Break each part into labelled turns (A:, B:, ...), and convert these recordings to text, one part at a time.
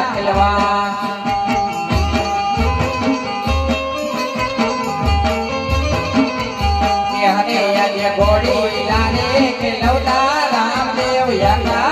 A: રાખલવા ઘોડી લાને ખેલવતા રામદેવ યકા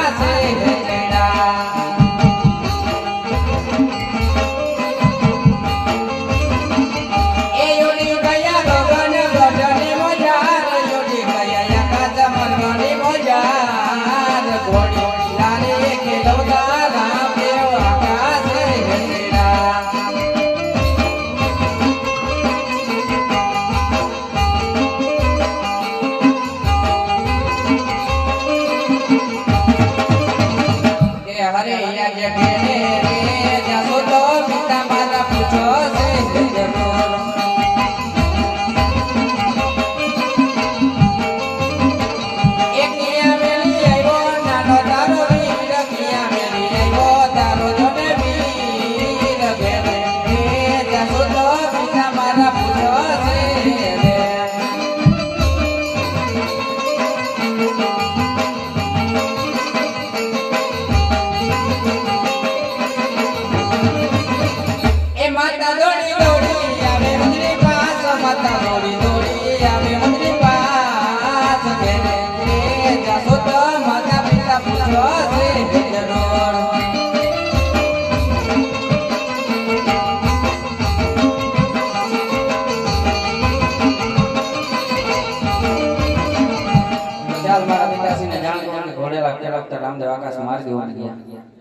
A: ઘોડે રાખતા રાખતા રામદેવ આકાશ મારી દેવાની ગયા.